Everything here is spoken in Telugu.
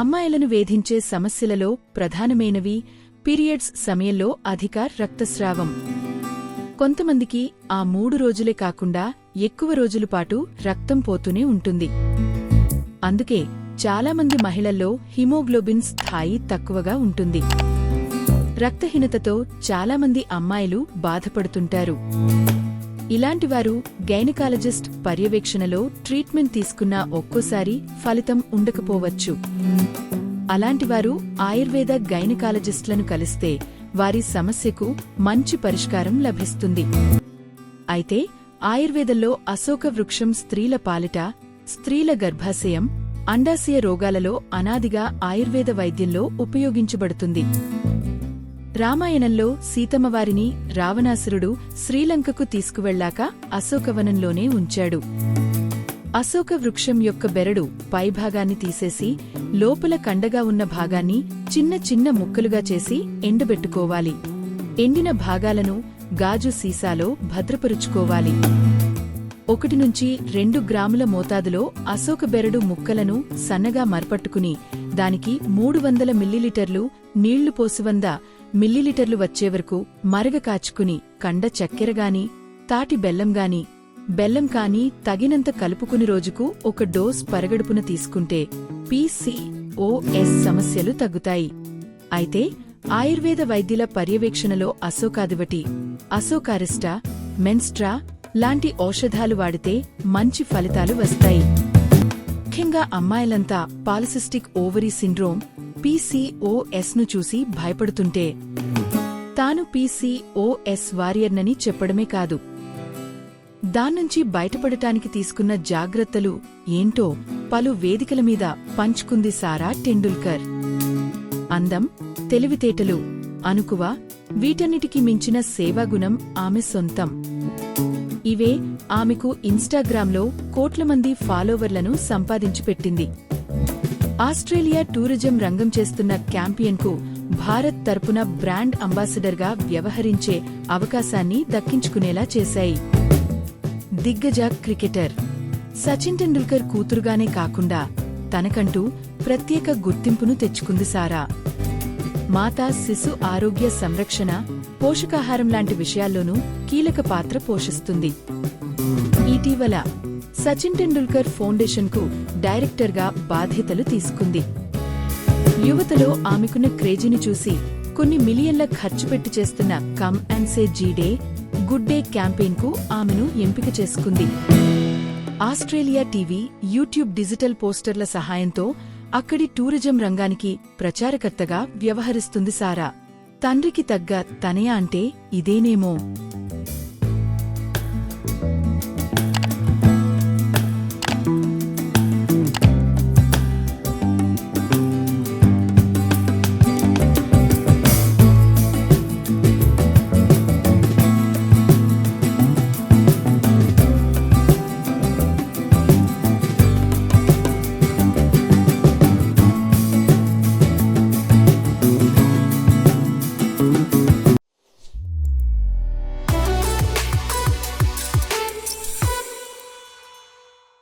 అమ్మాయిలను వేధించే సమస్యలలో ప్రధానమైనవి పీరియడ్స్ సమయంలో అధిక రక్తస్రావం. కొంతమందికి ఆ మూడు రోజులే కాకుండా ఎక్కువ రోజుల పాటు రక్తం పోతూనే ఉంటుంది. అందుకే చాలామంది మహిళల్లో హిమోగ్లోబిన్ స్థాయి తక్కువగా ఉంటుంది. రక్తహీనతతో చాలామంది అమ్మాయిలు బాధపడుతుంటారు. ఇలాంటివారు గైనకాలజిస్ట్ పర్యవేక్షణలో ట్రీట్మెంట్ తీసుకున్న ఒక్కోసారి ఫలితం ఉండకపోవచ్చు. అలాంటివారు ఆయుర్వేద గైనకాలజిస్ట్లను కలిస్తే వారి సమస్యకు మంచి పరిష్కారం లభిస్తుంది. అయితే ఆయుర్వేదంలో అశోక వృక్షం స్త్రీల పాలిట స్త్రీల గర్భాశయం అండాశయ రోగాలలో అనాదిగా ఆయుర్వేద వైద్యంలో ఉపయోగించబడుతుంది. రామాయణంలో సీతమ్మవారిని రావణాసురుడు శ్రీలంకకు తీసుకువెళ్ళాక అశోకవనంలోనే ఉంచాడు. అశోక వృక్షం యొక్క బెరడు పైభాగాన్ని తీసేసి లోపల కండగా ఉన్న భాగాన్ని చిన్న చిన్న ముక్కలుగా చేసి ఎండబెట్టుకోవాలి. ఎండిన భాగాలను గాజు సీసాలో భద్రపరుచుకోవాలి. ఒకటి నుంచి రెండు గ్రాముల మోతాదులో అశోక బెరడు ముక్కలను సన్నగా మర్పట్టుకుని దానికి మూడు వందల మిల్లీలీటర్లు నీళ్ళు పోసి వంద మిల్లీలీటర్లు వచ్చేవరకు మరగ కాచుకుని కండ చక్కెరగాని తాటి బెల్లంగాని బెల్లం కాని తగినంత కలుపుకుని రోజుకు ఒక డోస్ పరగడుపున తీసుకుంటే పీసీఓఎస్ సమస్యలు తగ్గుతాయి. అయితే ఆయుర్వేద వైద్యుల పర్యవేక్షణలో అశోకాదివటి అశోకారిస్టా మెన్స్ట్రా లాంటి ఔషధాలు వాడితే మంచి ఫలితాలు వస్తాయి. ముఖ్యంగా అమ్మాయిలంతా పాలసిస్టిక్ ఓవరీ సిండ్రోమ్ పీసీఓఎస్ను చూసి భయపడుతుంటే తాను పీసీఓఎస్ వారియర్నని చెప్పడమే కాదు. దాన్నుంచి బయటపడటానికి తీసుకున్న జాగ్రత్తలు ఏంటో పలు వేదికల మీద పంచుకుంది సారా టెండూల్కర్. అందం తెలివితేటలు అనుకువ వీటన్నిటికి మించిన సేవాగుణం ఆమె సొంతం. ఇవే ఆమెకు ఇన్స్టాగ్రామ్లో కోట్ల మంది ఫాలోవర్లను సంపాదించి పెట్టింది. ఆస్ట్రేలియా టూరిజం రంగం చేస్తున్న క్యాంపియన్కు భారత్ తరపున బ్రాండ్ అంబాసిడర్గా వ్యవహరించే అవకాశాన్ని దక్కించుకునేలా చేశాయి. దిగ్గజ క్రికెటర్ సచిన్ టెండూల్కర్ కూతురుగానే కాకుండా తనకంటూ ప్రత్యేక గుర్తింపును తెచ్చుకుంది సారా. మాతా శిశు ఆరోగ్య సంరక్షణ పోషకాహారం లాంటి విషయాల్లోనూ కీలక పాత్ర పోషిస్తుంది. ఇటీవల సచిన్ టెండూల్కర్ ఫౌండేషన్కు డైరెక్టర్గా బాధ్యతలు తీసుకుంది. యువతలో ఆమెకున్న క్రేజీని చూసి కొన్ని మిలియన్ల ఖర్చు పెట్టి చేస్తున్న come and say g'day good day క్యాంపెయిన్కు ఆమెను ఎంపిక చేసుకుంది. ఆస్ట్రేలియా టీవీ యూట్యూబ్ డిజిటల్ పోస్టర్ల సహాయంతో అక్కడి టూరిజం రంగానికి ప్రచారకర్తగా వ్యవహరిస్తుంది సారా. తండ్రికి తగ్గ తనయ అంటే ఇదేనేమో. you.